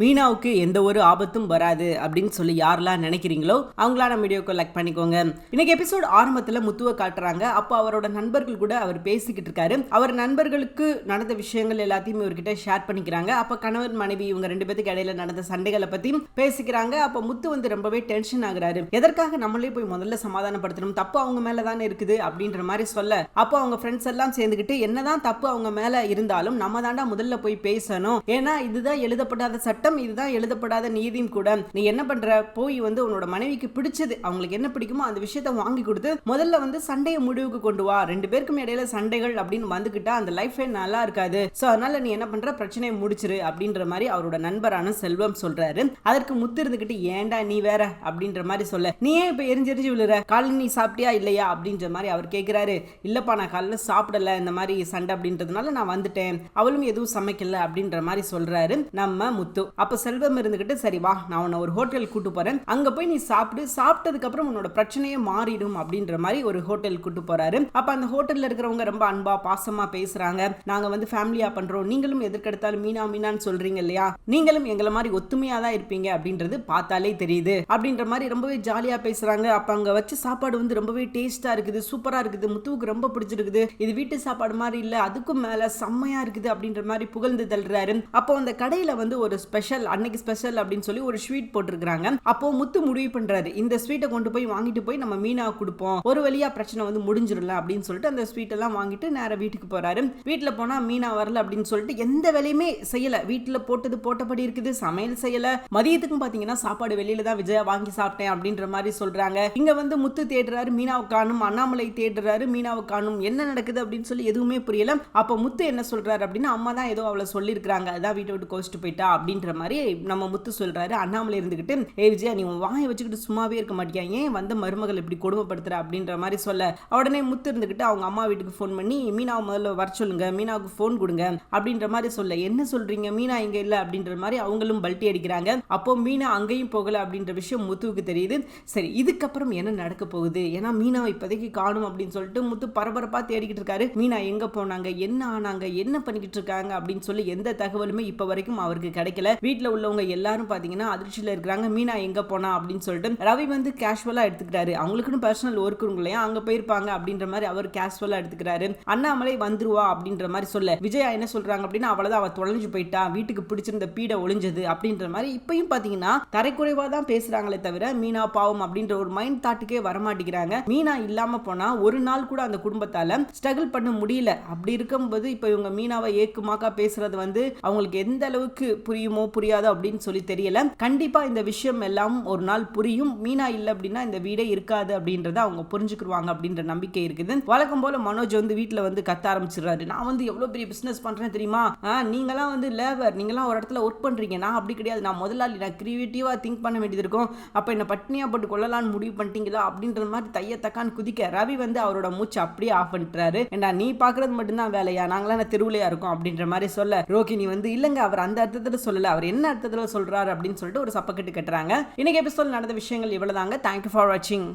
மீனாவுக்கு எந்த ஒரு ஆபத்தும் வராது அப்படின்னு சொல்லி யாரெல்லாம் நினைக்கிறீங்களோ அவங்களா நம்ம வீடியோக்கு லைக் பண்ணிக்கோங்க. இன்னைக்கு எபிசோட் ஆரம்பத்துல முத்துவை காட்டுறாங்க. அப்போ அவரோட நண்பர்கள் கூட அவர் பேசிக்கிட்டு இருக்காரு. அவர் நண்பர்களுக்கு நடந்த விஷயங்கள் எல்லாத்தையும் இவர்கிட்ட ஷேர் பண்ணிக்கிறாங்க. அப்ப கணவன் மனைவி இவங்க ரெண்டு பேத்துக்கு இடையில நடந்த சண்டைகளை பத்தி பேசிக்கிறாங்க. அப்போ முத்து வந்து ரொம்பவே டென்ஷன் ஆகுறாரு. எதற்காக நம்மளே போய் முதல்ல சமாதானப்படுத்தணும்? தப்பு அவங்க மேல தானே இருக்குது அப்படின்ற மாதிரி சொல்ல. அப்போ அவங்க ஃப்ரெண்ட்ஸ் எல்லாம் சேர்ந்துக்கிட்டு என்னதான் தப்பு அவங்க மேல இருந்தாலும் நம்ம தாண்டா முதல்ல போய் பேசணும். ஏன்னா இதுதான் எழுதப்படாத சட்டம். இதுதான் எழுதப்படாத நீதியும் கூட. நீ என்ன பண்ற? போய் வந்து உன்னோட மனைவிக்கு பிடிச்சது அவங்களுக்கு என்ன பிடிக்குமோ அந்த விஷயத்த வாங்கி கொடுத்து முதல்ல வந்து சண்டையை முடிவுக்கு கொண்டு வா. ரெண்டு பேருக்கும் இடையில சண்டைகள் அப்படின்னு வந்துகிட்டா அந்த லைஃபே நல்லா இருக்காது. சோ அதனால நீ என்ன பண்ற? பிரச்சனையை முடிச்சிரு அப்படின்ற மாதிரி அவரோட நண்பரான செல்வம் சொல்றாரு. அதற்கு முத்து இருந்துகிட்டு ஏன்டா நீ வேற? அப்படின்ற மாதிரி சொல்ல. நீ ஏன் இப்ப எரிஞ்செரிஞ்சு விழுற? காலையில் நீ சாப்பிட்டியா இல்லையா? அப்படின்ற மாதிரி அவர் கேக்குறாரு. இல்லப்பா நான் காலைல சாப்பிடல. இந்த மாதிரி சண்டை அப்படின்றதுனால நான் வந்துட்டேன். அவளும் எதுவும் சமைக்கல. அப்படின்ற மாதிரி சொல்றாரு நம்ம முத்து. அப்ப செல்வம் இருந்துகிட்டு சரி வா நான் உன்னை ஒரு ஹோட்டல் கூட்டு போறேன். அங்க போய் நீ சாப்பிட்டு சாப்பிட்டதுக்கு அப்புறம் உன்னோட பிரச்சனையே மாறிடும் அப்படின்ற மாதிரி ஒரு ஹோட்டல் கூட்டு போறாரு. அப்ப அந்த ஹோட்டல்ல இருக்கிறவங்க ரொம்ப அன்பா பாசமா பேசுறாங்க. நாங்க வந்து ஃபேமிலியா பண்றோம். நீங்களும் எதற்கெடுத்தாலும் மீனா மீனான்னு சொல்றீங்க இல்லையா? நீங்களும் எங்களை மாதிரி ஒத்துமையா தான் இருப்பீங்க அப்படின்றது பார்த்தாலே தெரியுது. அப்படின்ற மாதிரி ரொம்பவே ஜாலியா பேசுறாங்க. அப்ப அங்க வச்சு சாப்பாடு வந்து ரொம்பவே டேஸ்டா இருக்குது சூப்பரா இருக்குது. முத்துவுக்கு ரொம்ப பிடிச்சிருக்குது. இது வீட்டு சாப்பாடு மாதிரி இல்ல அதுக்கும் மேல செம்மையா இருக்குது அப்படின்ற மாதிரி புகழ்ந்து தள்ளுறாரு. அப்போ அந்த கடையில வந்து ஒரு ஸ்பெஷல் அன்னைக்கு ஸ்பெஷல் அப்படின்னு சொல்லி ஒரு ஸ்வீட் போட்டிருக்காங்க அப்போ முத்து முடிவு பண்றாரு. இந்த ஸ்வீட்டை கொண்டு போய் வாங்கிட்டு போய் நம்ம மீனா கொடுப்போம். ஒரு வழியா பிரச்சனை வந்து முடிஞ்சிடல அப்படின்னு சொல்லிட்டு அந்த ஸ்வீட் எல்லாம் வாங்கிட்டு நேரா வீட்டுக்கு போறாரு. வீட்டுல போனா மீனா வரல அப்படின்னு சொல்லிட்டு எந்த வேலையுமே செய்யல. வீட்டுல போட்டது போட்டபடி இருக்குது சமையல் செய்யல. மதியத்துக்கும் பாத்தீங்கன்னா சாப்பாடு வெளியில தான் விஜயா வாங்கி சாப்பிட்டேன் அப்படின்ற மாதிரி சொல்றாங்க. இங்க வந்து முத்து தேடுறாரு மீனாவை காணும். அண்ணாமலை தேடுறாரு மீனாவை காணும். என்ன நடக்குது அப்படின்னு சொல்லி எதுவுமே புரியல. அப்ப முத்து என்ன சொல்றாரு அப்படின்னா அம்மா தான் ஏதோ அவளை சொல்லியிருக்கிறாங்க. அதான் வீட்டை விட்டு கோச்சிட்டு போயிட்டா அப்படின்ற மாதிரி நம்ம முத்து சொல்கிறாரு அண்ணாமலை இருந்துக்கிட்டு ஏ விஜயா நீ வாயை வச்சுக்கிட்டு சும்மாவே இருக்க மாட்டியா? ஏன் வந்து மருமகள் இப்படி கொடுமைப்படுத்துற? அப்படின்ற மாதிரி சொல்ல. உடனே முத்து இருந்துக்கிட்டு அவங்க அம்மா வீட்டுக்கு ஃபோன் பண்ணி மீனாவை முதல்ல வர சொல்லுங்க மீனாவுக்கு ஃபோன் கொடுங்க அப்படின்ற மாதிரி சொல்ல. என்ன சொல்றீங்க? மீனா இங்கே இல்லை அப்படின்ற மாதிரி அவங்களும் பல்ட்டி அடிக்கிறாங்க. அப்போ மீனா அங்கேயும் போகல அப்படின்ற விஷயம் முத்துவுக்கு தெரியுது. சரி இதுக்கப்புறம் என்ன நடக்க போகுது? ஏன்னா மீனாவை இப்போதைக்கு காணும் அப்படின்னு சொல்லிட்டு முத்து பரபரப்பாக தேடிக்கிட்டு இருக்காரு. மீனா எங்கே போனாங்க? என்ன ஆனாங்க? என்ன பண்ணிக்கிட்டு இருக்காங்க? அப்படின்னு சொல்லி எந்த தகவலுமே இப்போ வரைக்கும் அவருக்கு கிடைக்கல. வீட்டில் உள்ளவங்க எல்லாரும் பார்த்தீங்கன்னா அதிர்ச்சியில் இருக்கிறாங்க. மீனா எங்கே போனா அப்படின்னு சொல்லிட்டு ரவி வந்து கேஷுவலாக எடுத்துக்கிறாரு. அவங்களுக்குன்னு பர்சனல் ஒர்க் இல்லையா? அங்கே போயிருப்பாங்க அப்படின்ற மாதிரி அவர் கேஷுவலாக எடுத்துக்கிறாரு. அண்ணாமலை வந்துருவா அப்படின்ற மாதிரி சொல்ல. விஜயா என்ன சொல்கிறாங்க அப்படின்னா அவ்வளோதான் அவள் தொலைஞ்சு போயிட்டா. வீட்டுக்கு பிடிச்சிருந்த பீடை ஒளிஞ்சது. அப்படின்ற மாதிரி இப்பயும் பார்த்தீங்கன்னா தரைக்குறைவாக தான் பேசுகிறாங்களே தவிர மீனா பாவம் அப்படின்ற ஒரு மைண்ட் தாட்டுக்கே வரமாட்டேங்கிறாங்க. மீனா இல்லாமல் போனால் ஒரு நாள் கூட அந்த குடும்பத்தால் ஸ்ட்ரகிள் பண்ண முடியல. அப்படி இருக்கும்போது இப்போ இவங்க மீனாவை ஏக்குமாக்கா பேசுறது வந்து அவங்களுக்கு எந்த அளவுக்கு புரியுமோ புரியாதோ அப்படின்னு சொல்லி தெரியல. கண்டிப்பா இந்த விஷயம் எல்லாம் ஒரு நாள் புரியும். மீனா இல்ல அப்படின்னா இந்த வீடே இருக்காது அப்படின்றத அவங்க புரிஞ்சுக்கிடுவாங்க அப்படின்ற நம்பிக்கை இருக்குது. வழக்கம் போல மனோஜ் வந்து வீட்டுல வந்து கத்த ஆரம்பிச்சிடுறாரு. நான் வந்து எவ்வளவு பெரிய பிசினஸ் பண்றேன் தெரியுமா? நீங்களாம் வந்து லேபர் நீங்களாம் ஒரு இடத்துல ஒர்க் பண்றீங்க. நான் அப்படி கிடையாது. நான் முதலாளி நான் கிரியேட்டிவா திங்க் பண்ண வேண்டியது இருக்கும். அப்ப என்ன பட்னியா போட்டு கொள்ளலாம்னு முடிவு பண்ணிட்டீங்களா? அப்படின்ற மாதிரி தைய தக்கான்னு குதிக்க ரவி வந்து அவரோட மூச்சு அப்படியே ஆஃப் பண்ணிட்டுறாரு ஏண்டா நீ பாக்குறது மட்டும்தான் வேலையா? நாங்களாம் தெருவுலையா இருக்கோம் அப்படின்ற மாதிரி சொல்ல ரோகிணி வந்து இல்லங்க அவர் அந்த அர்த்தத்துல சொல்லல. அவர் என்ன அர்த்தத்தில் சொல்கிறார் அப்படின்னு சொல்லிட்டு ஒரு சப்பக்கட்டு கட்டுறாங்க. இன்னைக்கு எபிசோட் நடந்த விஷயங்கள் இவ்வளோதாங்க தேங்க்யூ ஃபார் வாட்சிங்